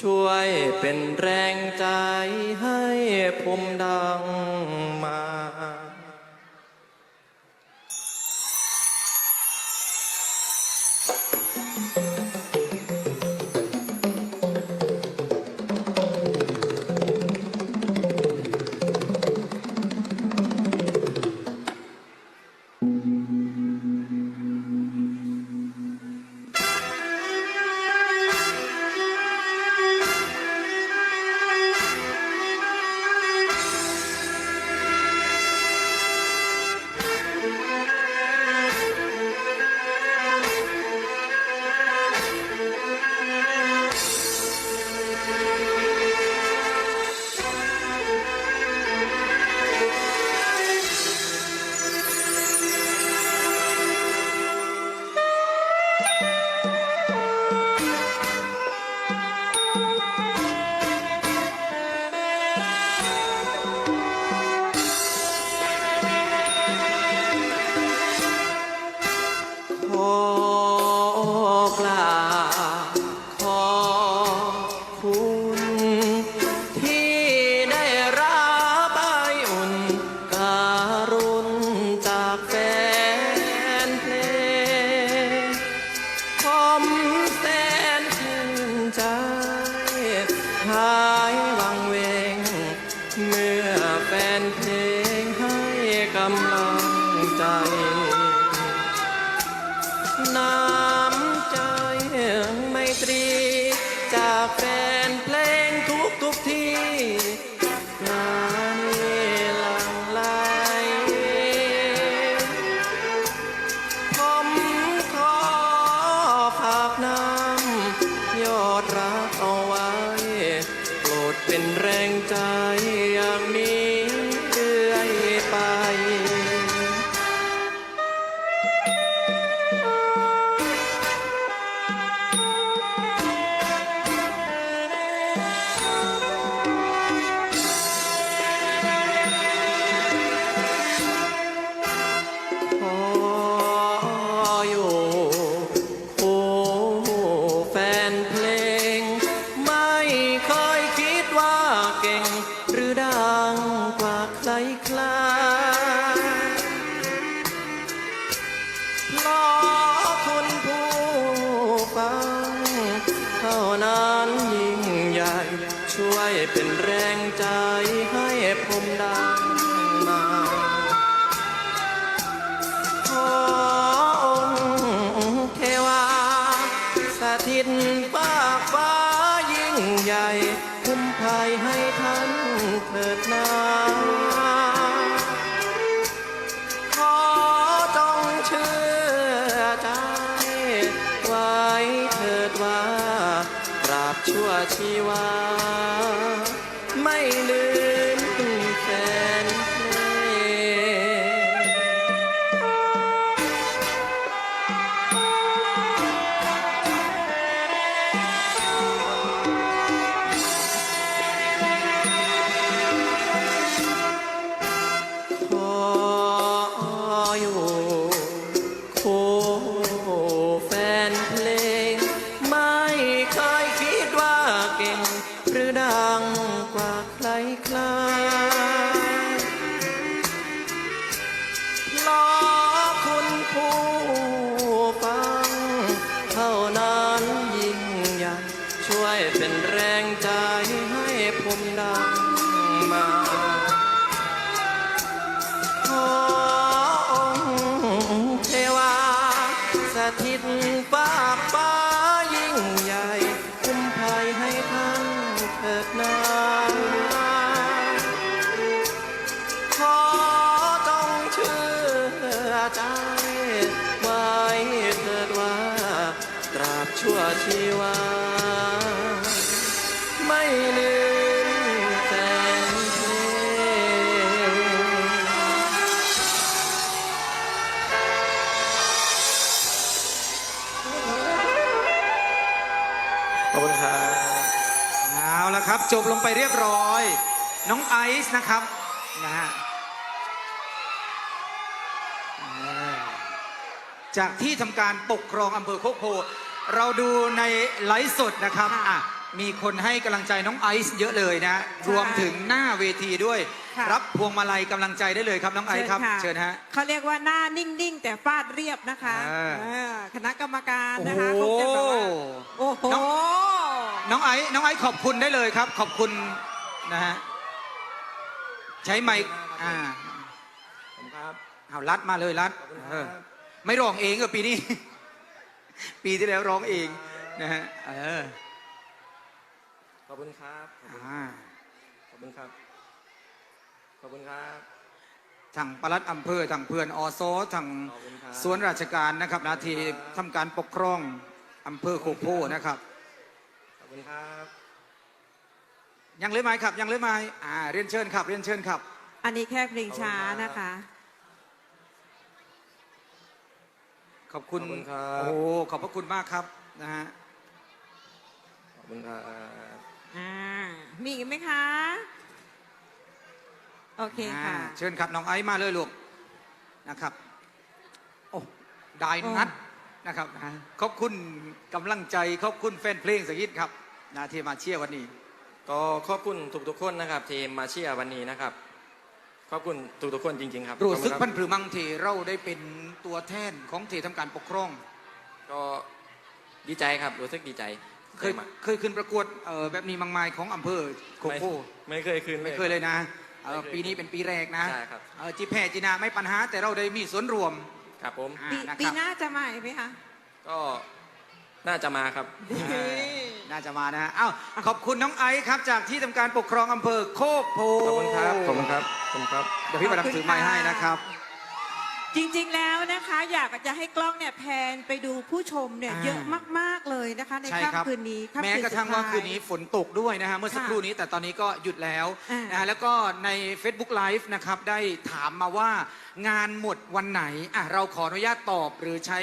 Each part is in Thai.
ช่วยเป็นแรงใจให้ผมดัง me. นั้นยิ่งใหญ่ ช่วยเป็นแรงใจให้ผมดังมาขอองค์เทวาสถิตปากฟ้ายิ่งใหญ่คุ้มภัยให้ ชั่วชีวา ไม่ลืมแฟน สถิตไป ครับ จบลงไปเรียบร้อย น้องไอซ์นะครับนะฮะจากที่ทำการปกครองอำเภอโคกโพ เราดูในไลฟ์สดนะครับอะมีคนให้กำลังใจน้องไอซ์เยอะเลยนะ รวมถึงหน้าเวทีด้วยรับพวงมาลัยกำลังใจได้เลยครับน้องไอซ์ครับเชิญฮะ เขาเรียกว่าหน้านิ่งๆ แต่ฟาดเรียบนะคะคณะกรรมการนะคะคงจะแบบาโอ้โห น้องไอซ์น้องไอซ์ขอบคุณได้เลยครับ ขอบคุณนะฮะใช้ไมค์อ่าผมครับเอารัดมาเลยรัดขอบคุณครับเออไม่ร้องเองกับปีนี้ ปีที่แล้วร้องเองนะฮะเออขอบคุณครับขอบคุณอ่าขอบคุณครับ ขอบคุณครับทางปลัดอำเภอทางเพื่อนอโซทางขอบคุณครับ ส่วนราชการนะครับหนาทีทำการปกครองอำเภอโคกโพนะครับ ขอบคุณครับ ยังเลยไหมครับ ยังเลยไหมอ่าเรียนเชิญครับ เรียนเชิญครับ อันนี้แค่เพลงช้านะคะ ขอบคุณขอบคุณครับ โอ้ขอบพระคุณมากครับนะฮะขอบคุณครับ อ่า มีอีกไหมคะ โอเคค่ะ อ่าเชิญครับน้องไอซ์มาเลยลูกนะครับโอ้ได้นัดนะครับนะขอบคุณกำลังใจขอบคุณแฟนเพลงสักยิดครับ นะที่มาเชียร์วันนี้ ก็ขอบคุณทุกๆคนนะครับที่มาเชียร์วันนี้นะครับ ขอบคุณทุกๆคนจริงๆครับรู้สึกขอบพัคุณนผือมังทีเราได้เป็นตัวแทนของที่ทำการปกครอง ก็ดีใจครับ รู้สึกดีใจเคยมากเคยขึ้นประกวดเอ่อแบบนี้มังมายของอำเภอโคกโพไม่ไม่เคยคืน ไม่เคยเลยนะเอ่อไม่เคยปีนี้เป็นปีแรกนะใช่ครับ เอ่อจีแพ้จีนาไม่ปัญหา แต่เราได้มีส่วนรวมครับผม อ่าปีนะปีครับหน้าจะมาอีกไหมคะก็น่าจะมาครับอ่า น่าจะมานะฮะอ้าวขอบคุณน้องไอซ์ครับ จากที่ทำการปกครองอำเภอโคกโพขอบคุณครับ ขอบคุณครับ ขอบคุณครับ เดี๋ยวพี่ประดับถือไม้ให้นะครับ จริงๆแล้วนะคะ อยากจะให้กล้องเนี่ยแพนไปดูผู้ชมเนี่ยอ่า เยอะมากๆเลยนะคะ ในใช่ครับค่ำคืนนี้ค่ำแม้คืนกระทั่งว่าคืนนี้ฝนตกด้วยนะฮะเมื่อสักค่ะครู่นี้แต่ตอนนี้ก็หยุดแล้วอ่าน นะฮะแล้วก็ใน Facebook Live นะครับได้ถามมาว่างานหมดวันไหนอะเราขออนุญาตตอบหรือใช้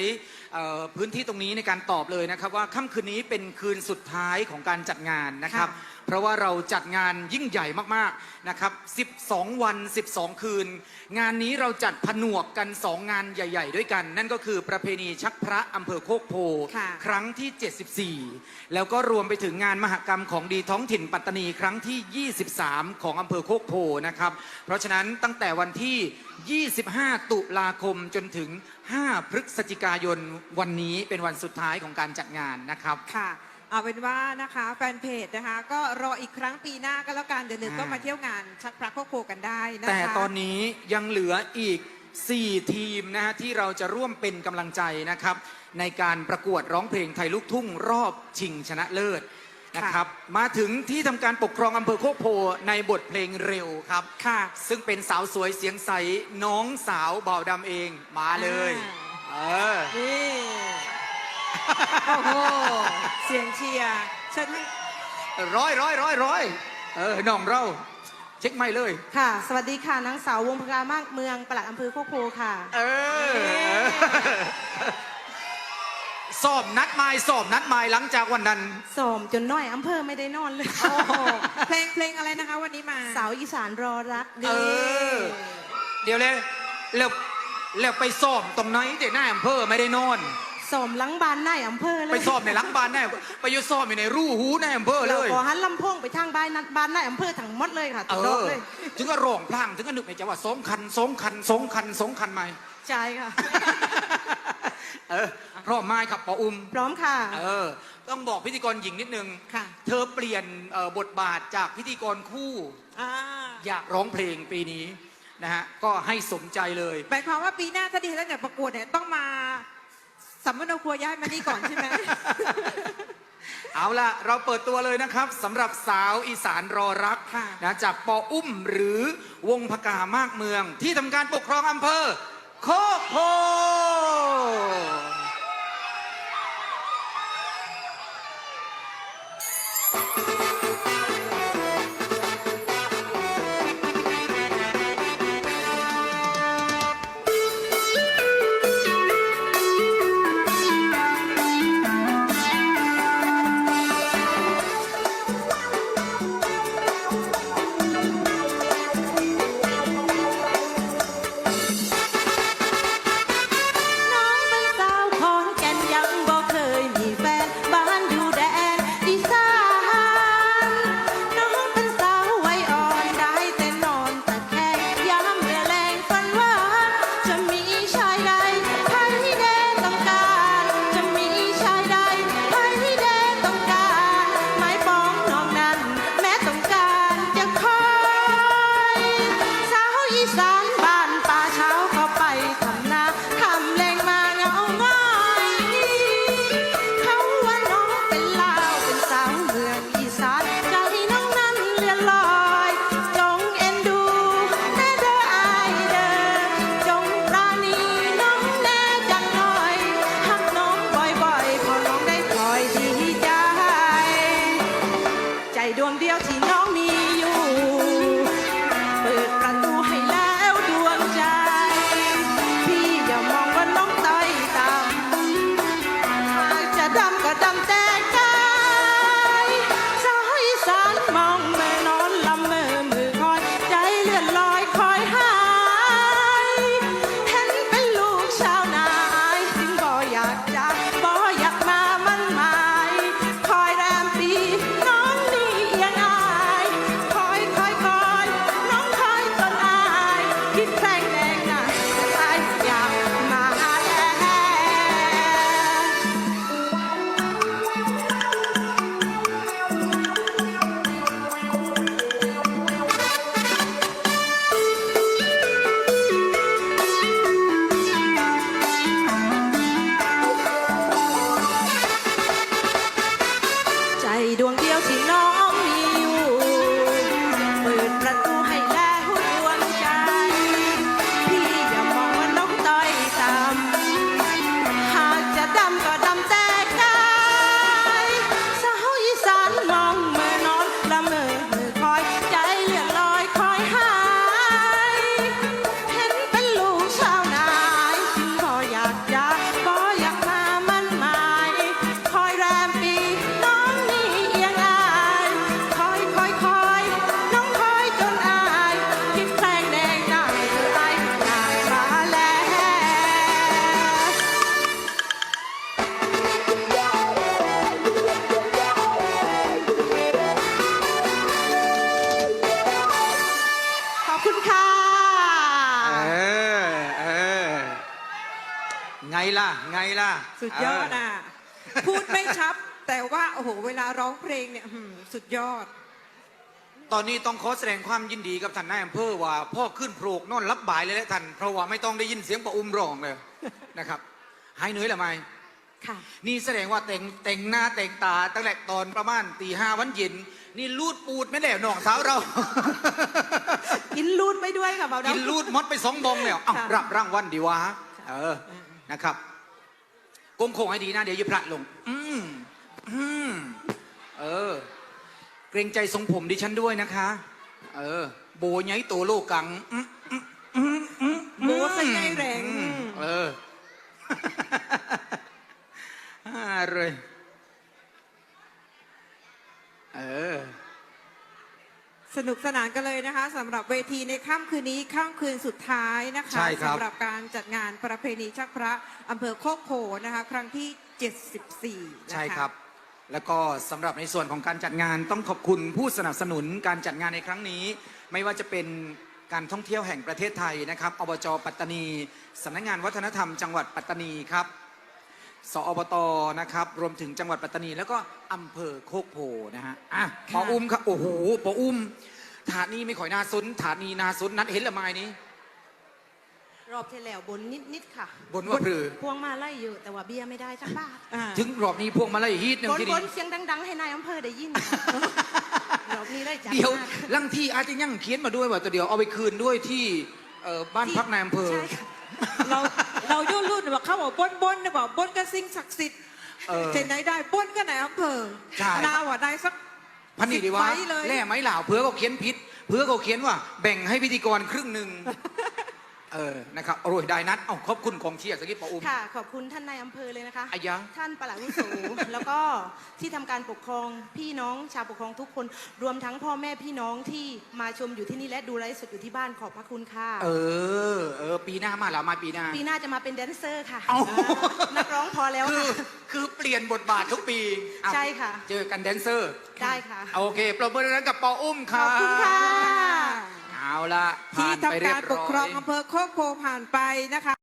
เอ่อพื้นที่ตรงนี้ในการตอบเลยนะครับว่าค่ำคืนนี้เป็นคืนสุดท้ายของการจัดงานนะครับ เพราะว่าเราจัดงานยิ่งใหญ่มากๆนะครับ 12 วัน 12 คืน งานนี้เราจัดผนวกกัน 2 งานใหญ่ ๆ ด้วยกัน นั่นก็คือประเพณีชักพระอำเภอโคกโพ ค่ะครั้งที่ 74 แล้วก็รวมไปถึงงานมหกรรมของดีท้องถิ่นปัตตานีครั้งที่ 23 ของอำเภอโคกโพนะครับ เพราะฉะนั้นตั้งแต่วันที่ 25 ตุลาคมจนถึง 5 พฤศจิกายนวันนี้เป็นวันสุดท้ายของการจัดงานนะครับ ค่ะ เอาเป็นว่านะคะแฟนเพจนะคะก็รออีกครั้งปีหน้าก็แล้วกันเดี๋ยวลืมก็อ่ามมาเที่ยวงานชักพระโคโคกันได้นะคะ แต่ตอนนี้ยังเหลืออีก 4 ทีมนะฮะที่เราจะร่วมเป็นกำลังใจนะครับ ในการประกวดร้องเพลงไทยลูกทุ่งรอบชิงชนะเลิศนะครับมาถึงที่ทำการปกครองอำเภอโคกโพในบทเพลงเร็วครับค่ะ ซึ่งเป็นสาวสวยเสียงใสน้องสาวเบาวดำเองมาเลย เออนี่ โอ้โห เสียงเชียร์เชิญท่านร้อยร้อยร้อยร้อยเออน้องเรา เช็คไม่เลย ค่ะ สวัสดีค่ะนางสาววงพกามากเมืองปลัดอำเภอโคกโพค่ะ เออสอบนัดไม้สอบนัดไม้หลังจากวันนั้น สมจนน้อยอำเภอไม่ได้นอนเลยโอ้โหเพลงเพลงอะไรนะคะวันนี้มา สาวอีสานรอรักเออเดี๋ยวเลยแล้วแล้วไปสอบตรงไหนเด็กหน้าอำเภอไม่ได้นอน สมหลังบานนายอำเภอเลไปยสอบในหลังบ้านแน่ไปอยุสอบอยู่ในรูหูในอำเภอเลเราย ขอหันลำโพงไปทางบ้านนัดบ้านนายอำเภอทั้งหมดเลยค่ะเอทุกดอกอเลยถึงก็ร้องพลางถึงก็นึกในใจว่าสองคันสองคันสองคันสองคันไหม ใช่ค่ะ เออพร้อมไม้ครับปออุ้มพร้อมค่ะเออ ต้องบอกพิธีกรหญิงนิดนึง ค่ะเธอเปลี่ยนเอ่อบทบาทจากพิธีกรคู่อ่าอยากร้องเพลงปีนี้นะฮะก็ให้สมใจเลย หมายความว่าปีหน้าถ้าดิฉันจะประกวดเนี่ยต้องมา สัมมโนครัวย้ายมานี่ก่อนใช่ไหม เอาล่ะ เราเปิดตัวเลยนะครับสำหรับสาวอีสานรอรักค่ะนะจากปออุ้มหรือวงพกามากเมือง ที่ทำการปกครองอำเภอโคกโพ สุดยอดเอะ พูดไม่ชัดแต่ว่าโอ้โหเวลาร้องเพลงเนี่ยหืมสุดยอด ตอนนี้ต้องขอแสดงความยินดีกับท่านนายอำเภอว่าพ่อขึ้นโปรกนอนรับบ่ายเลยแหละท่านเพราะว่าไม่ต้องได้ยินเสียงปะอุ้มร้องเลยนะครับ หายเหนื่อยหรือไม่ค่ะ นี่แสดงว่าแต่งแต่งหน้าแต่งตาตั้งแต่ตอนประมาณตีห้าวันเย็น นี่ลูดปูดไม่แล้วน้องสาวเรา กินลูดไปด้วยค่ะเบาดำ กินลูดมดไปสองบองแล้วเอ้าค่ะ รับรางวัลดีวะเออนะครับ กงโคงให้ดีนะ เดี๋ยวจะพลาดลง อืมอืมเออ เกรงใจทรงผมดิฉันด้วยนะคะ เออ โบยัยโตโลกังอืมอืมอืมอืมโบสยายแรงอืมเอออ่าเล นุกสนานกันเลยนะคะสำหรับเวทีในค่ำคืนนี้ค่ำคืนสุดท้ายนะคะใช่ครับ สำหรับการจัดงานประเพณีชักพระอำเภอโคกโพนะคะ ครั้งที่ 74นะคะ ใช่ครับ แล้วก็สำหรับในส่วนของการจัดงานต้องขอบคุณผู้สนับสนุนการจัดงานในครั้งนี้ ไม่ว่าจะเป็นการท่องเที่ยวแห่งประเทศไทยนะครับอบจปัตตานีสำนักงานวัฒนธรรมจังหวัดปัตตานีครับสอบตนะครับรวมถึงจังหวัดปัตตานี แล้วก็อำเภอโคกโพนะฮะอะปออุ้มครับโอ้โหปออุ้ม ถาดนี้ไม่ข่อยนาซุนถาดนี้นาซุนนัดเห็นละไม้นี้ รอบที่แล้วบนนิดๆค่ะบนว่าพรือ พวงมาไล่เยอะแต่ว่าเบียร์ไม่ได้จักบาทอ่าถึงรอบนี้พวงมาลัยฮีทหนึ่งบนที่บนี่นเสียงดัง ๆ ให้นายอำเภอได้ยินรอบนี้ได้จัดเดี๋ยวมากลังที่อาจจะยังเขียนมาด้วยว่าตัวเดียวเอาไปคืนด้วยที่เอ่อบ้านพักนายอำเภอ ใช่ค่ะ เราเรายุ่รุ่นบอกเขาบอกบนบนเนี่ยบอกบนก็สิ่งศักดิ์สิทธิ์เออเจนไหนได้บนก็ไหนอำเภอใช่ นาว่าได้สัก พันนี่ดีวะสิบไฟเลย แล่ไม้เหล่าเพื่อเขาเขียนผิดเพื่อเขาเขียนว่าแบ่งให้พิธีกรครึ่งหนึ่ง เออ นะครับโอ้ยได้นัดเอ้าขอบคุณกองเชียร์สกิปปะอุ้ม ค่ะ ขอบคุณท่านนายอำเภอเลยนะคะอายะท่านปลัดอาวุโส แล้วก็ที่ทำการปกครองพี่น้องชาวปกครองทุกคน รวมทั้งพ่อแม่พี่น้องที่มาชมอยู่ที่นี่และดูไลฟ์สดอยู่ที่บ้านขอบพระคุณค่ะ เออ เออ ปีหน้ามาแล้วมาปีหน้า ปีหน้าจะมาเป็นแดนเซอร์ค่ะเอ้านักร้องพอแล้วคือ ค่ะ คือเปลี่ยนบทบาททุกปีเอาใช่ค่ะ เจอกันแดนเซอร์ ได้ค่ะ โอเคปรบมือดังๆกับปออุ้มขค่ะอบคุณค่ะเอา ละที่ผ่านไปทำเรียการบปร้กอยครองอำเภอโคกโพผ่านไปนะคะ